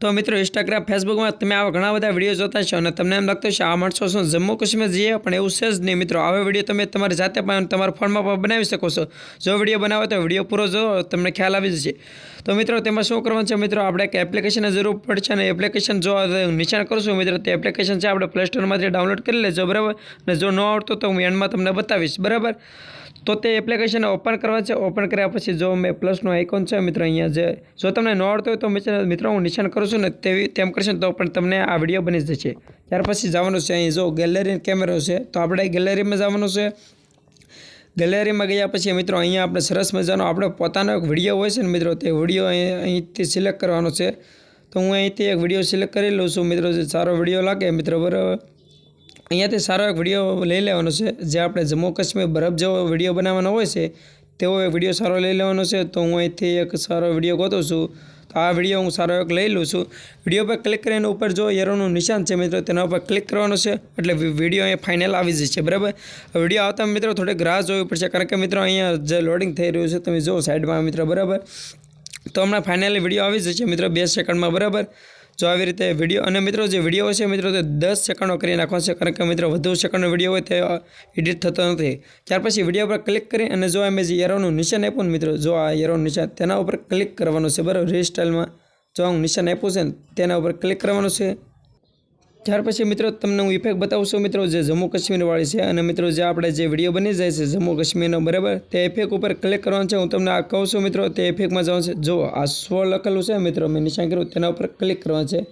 તો મિત્રો ઇન્સ્ટાગ્રામ ફેસબુકમાં તમે આવા ઘણા બધા વીડિયો જોતા છો અને તમને એમ લાગતું છે આ માણસો શું જમ્મુ કાશ્મીર જઈએ? પણ એવું છે જ નહીં મિત્રો. આવા વીડિયો તમે તમારી જાતે પણ તમારા ફોનમાં પણ બનાવી શકો છો. જો વીડિયો બનાવો તો વીડિયો પૂરો જો તમને ખ્યાલ આવી જશે. તો મિત્રો, તેમાં શું કરવાનું છે મિત્રો? આપણે એક એપ્લિકેશનની જરૂર પડશે અને એપ્લિકેશન જો નિશાન કરશું મિત્રો, તે એપ્લિકેશન છે આપણે પ્લે સ્ટોરમાંથી ડાઉનલોડ કરી લેજો, બરાબર? અને જો ન આવડતું તો હું એન્ડમાં તમને બતાવીશ, બરાબર? તો તે એપ્લિકેશન ઓપન કરવા છે. ઓપન કર્યા પછી જો મેં પ્લસનો આઇકોન છે મિત્રો, અહીંયા જે, જો તમને ન આવડતો હોય તો મિત્રો હું નિશાન કરું છું ને તેવી તેમ કરશો તો પણ તમને આ વીડિયો બની જશે. ત્યાર પછી જવાનું છે અહીં જો ગેલેરી કેમેરો છે, તો આપણે ગેલેરીમાં જવાનું છે. ગેલેરીમાં ગયા પછી મિત્રો અહીંયા આપણે સરસ મજાનો આપણે પોતાનો એક વીડિયો હોય છે ને મિત્રો, તે વીડિયો અહીં અહીંથી સિલેક્ટ કરવાનો છે. તો હું અહીંથી એક વીડિયો સિલેક્ટ કરી લઉં છું મિત્રો, જે સારો વીડિયો લાગે મિત્રો, બરાબર? અહીંયાથી સારો એક વીડિયો લઈ લેવાનો છે, જે આપણે જમ્મુ કાશ્મીર બરફ જેવો વીડિયો બનાવવાનો હોય છે. તેવો એક વીડિયો સારો લઈ લેવાનો છે, તો હું અહીંથી એક સારો વીડિયો ગોતું છું. તો આ વીડિયો હું સારો એક લઈ લઉં છું. વીડિયો પર ક્લિક કરીને ઉપર જો એરોનું નિશાન છે મિત્રો, તેના ઉપર ક્લિક કરવાનું છે, એટલે વીડિયો અહીંયા ફાઇનલ આવી જશે, બરાબર? વીડિયો આવતા મિત્રો થોડીક રાહ જોવી પડશે, કારણ કે મિત્રો અહીંયા જે લોડિંગ થઈ રહ્યું છે, તમે જુઓ સાઈડમાં મિત્રો, બરાબર? તો હમણાં ફાઇનલી વીડિયો આવી જશે મિત્રો, બે સેકન્ડમાં બરાબર? જો આવી રીતે વીડિયો અને મિત્રો જે વીડિયો છે, મિત્રો તે દસ સેકન્ડનો કરી નાખવાનો છે કારણ કે મિત્રો વધુ સેકન્ડનો વીડિયો હોય તે એડિટ થતો નથી. ત્યાર પછી વીડિયો પર ક્લિક કરી અને જો અમે જે એરોનું નિશાન આપ્યું ને મિત્રો, જો આ એરોનું નિશાન તેના ઉપર ક્લિક કરવાનું છે. બરાબર? રીસ્ટાઇલમાં જો હું નિશાન આપ્યું છે ને તેના ઉપર ક્લિક કરવાનું છે. ત્યાર પછી મિત્રો તમને હું ઇફેક્ટ બતાવું છું મિત્રો જે જમ્મુ કાશ્મીરવાળી છે અને મિત્રો જે આપણે જે વીડિયો બની જાય છે જમ્મુ કાશ્મીરનો, બરાબર? તે ઇફેક્ટ ઉપર ક્લિક કરવાનું છે, હું તમને આ કહું છું મિત્રો, તે ઇફેક્ટમાં જવાનું છે. જો આ સ્વ લખેલું છે મિત્રો, મેં નિશાન કર્યું, તેના ઉપર ક્લિક કરવાનું છે.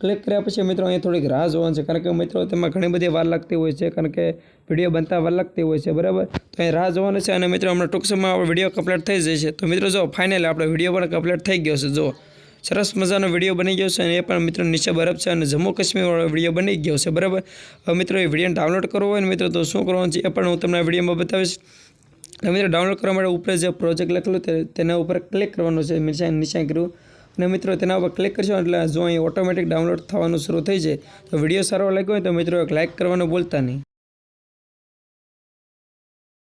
ક્લિક કર્યા પછી મિત્રો અહીંયા થોડીક રાહ જોવાનું છે, કારણ કે મિત્રો તેમાં ઘણી બધી વાર લાગતી હોય છે, કારણ કે વીડિયો બનતા વાર લાગતી હોય છે, બરાબર? તો અહીં રાહ જોવાનું છે અને મિત્રો હમણાં ટૂંક સમયમાં વીડિયો કમ્પ્લીટ થઈ જશે. તો મિત્રો જો ફાઇનલી આપણો વીડિયો પણ કમ્પ્લીટ થઈ ગયો છે, જો. સરસ મજાનો વીડિયો બની ગયો છે અને એ પણ મિત્રો નીચે બરફ છે અને જમ્મુ કાશ્મીરવાળો વીડિયો બની ગયો છે. બરાબર? હવે મિત્રો એ વીડિયો ડાઉનલોડ કરવો હોય ને મિત્રો તો શું કરવાનું છે એ પણ હું તમને વિડીયોમાં બતાવીશ. અને મિત્રો ડાઉનલોડ કરવા માટે ઉપર જે પ્રોજેક્ટ લખેલું તેના ઉપર ક્લિક કરવાનું છે. નિશાન નિશાન કર્યું અને મિત્રો તેના ઉપર ક્લિક કરશો એટલે જો અહીં ઓટોમેટિક ડાઉનલોડ થવાનું શરૂ થઈ જાય. તો વીડિયો સારો લાગ્યો હોય તો મિત્રો એક લાઇક કરવાનું ભૂલતા નહીં.